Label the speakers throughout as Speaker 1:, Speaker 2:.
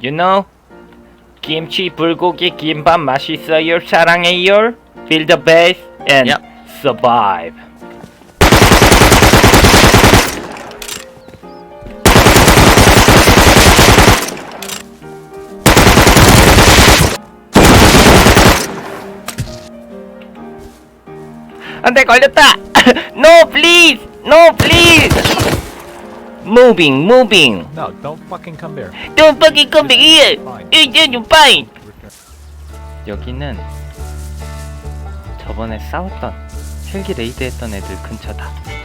Speaker 1: You know? 김치 불고기 김밥 맛있어요 사랑해요 Feel the bass and
Speaker 2: Yep.
Speaker 1: survive 안돼 걸렸다 No please No please Moving moving
Speaker 3: No, don't fucking come here.
Speaker 1: Don't fucking come here
Speaker 3: Fine.
Speaker 1: It's you fine. 여기는 저번에 싸웠던 헬기 레이드 했던 애들 근처다.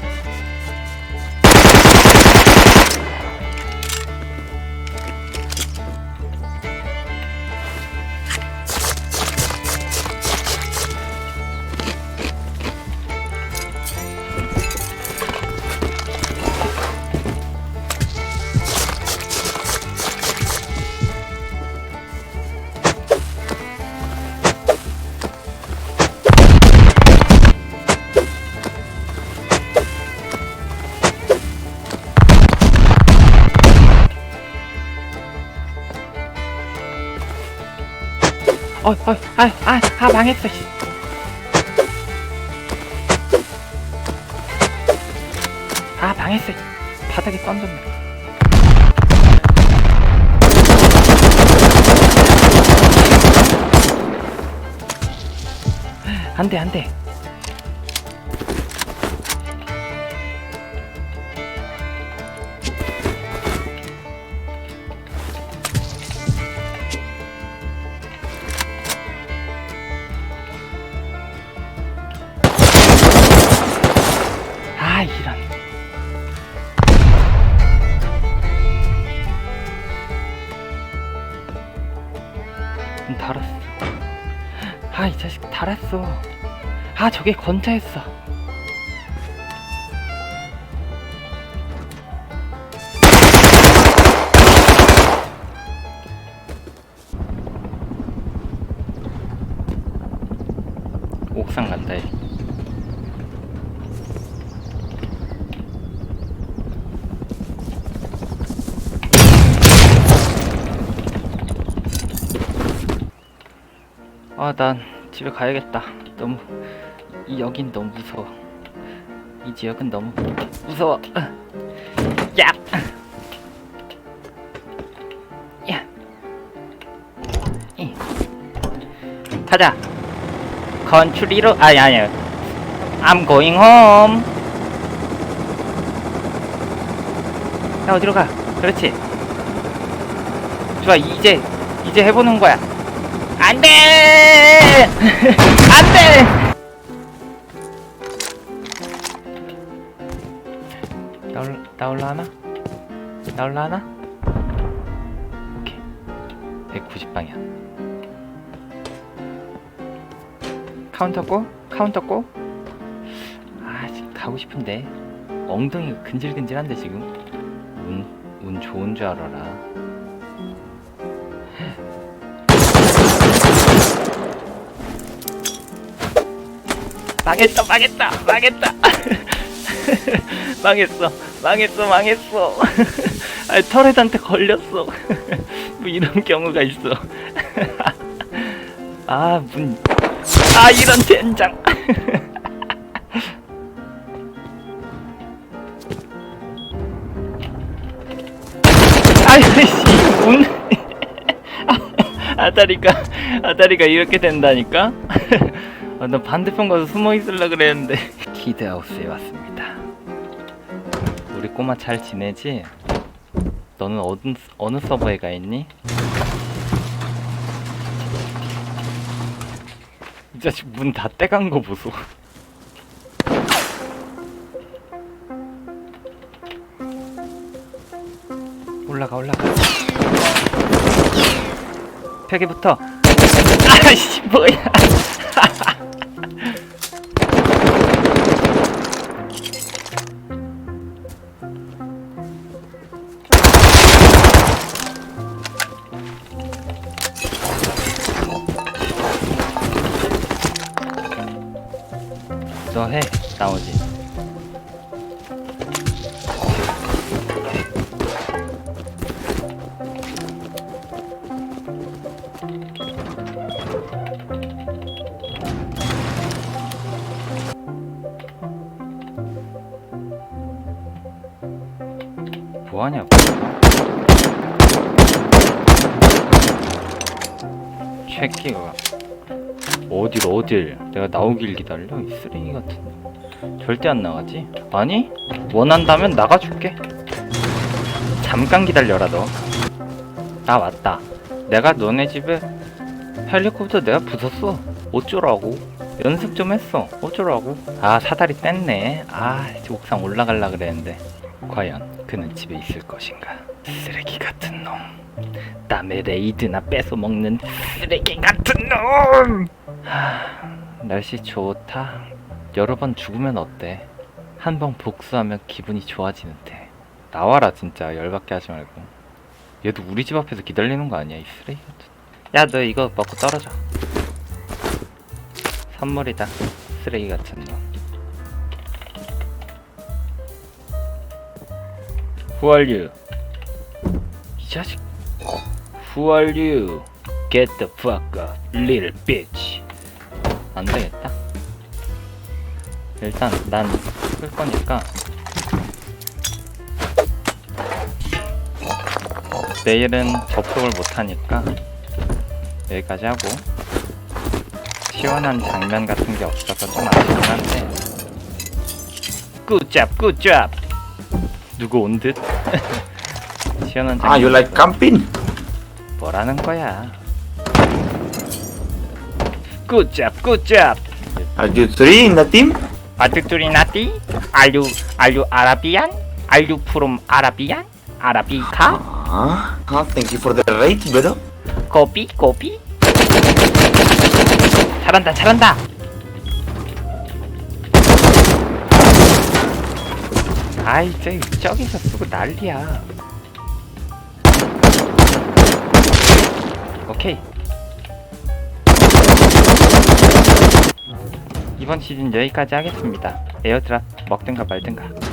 Speaker 1: 어, 어, 아, 아, 아, 망했어. 씨. 아, 망했어. 바닥에 던졌네. 안 돼, 안 돼. 달았어. 아, 저게 건자였어. 옥상 간다, 얘. 아, 난 집에 가야겠다. 너무 이 여긴 너무 무서워. 이 지역은 너무 무서워. 야, 야, 이. 가자. 건추리로 아니 아니. I'm going home. 야 어디로 가? 그렇지. 좋아 이제 이제 해보는 거야. 안 돼! 안 돼! 나올, 나올라나? 나올라나? 오케이. 190방이야. 카운터 고? 카운터 고? 아, 지금 가고 싶은데. 엉덩이가 근질근질한데, 지금. 운, 운 좋은 줄 알아라. 망했다 망했다 망했다. 망했어 망했어 망했어. 아 터렛한테 걸렸어. 뭐 이런 경우가 있어. 아 문 아 이런 젠장. 아이씨 문. 아다리가 아다리가 이렇게 된다니까 아, 나 반대편 가서 숨어 있으려 그랬는데 키드하우스에 왔습니다. 우리 꼬마 잘 지내지? 너는 어느, 어느 서버에 가 있니? 이 자식 문 다 떼간 거 보소. 올라가 올라가. 벽에부터. 아이씨 뭐야? 거기서 해. 나머지. 뭐하냐 새끼가. 어딜 어딜 내가 나오길 기다려? 이 쓰레기 같은 놈. 절대 안 나가지. 아니? 원한다면 나가줄게. 잠깐 기다려라 너나 왔다. 내가 너네 집에 헬리콥터 내가 부쉈어. 어쩌라고? 연습 좀 했어. 어쩌라고? 아 사다리 뗐네. 아 옥상 올라갈라 그랬는데. 과연 그는 집에 있을 것인가? 쓰레기 같은 놈. 남의 레이드나 뺏어 먹는 쓰레기 같은 놈 하, 날씨 좋다. 여러 번 죽으면 어때? 한 번 복수하면 기분이 좋아지는데 나와라 진짜. 열받게 하지 말고. 얘도 우리 집 앞에서 기다리는 거 아니야 이 쓰레기 같은. 야너 이거 먹고 떨어져. 선물이다 쓰레기 같은 Who are you? 이 자식. Who are you? Get the fuck up, little bitch 안 되겠다 일단 난끌 거니까 내일은 접속을 못하니까 여기까지 하고 시원한 장면 같은 게 없어서 좀 아쉽긴 한데 굿잡 굿잡 누구 온 듯? 시원한 장면
Speaker 2: Ah, you like camping?
Speaker 1: 뭐라는 거야 굿잡 굿잡
Speaker 2: Are you three in the team?
Speaker 1: 아득두리 나띠? Are you, are you Arabian? Are you from Arabian? 아라비카?
Speaker 2: Ah, ah, thank you for the rate, bro.
Speaker 1: 고비 고비? 잘한다 잘한다 아이 저기 저기서 쓰고 난리야 오케이 이번 시즌 여기까지 하겠습니다. 에어드랍 먹든가 말든가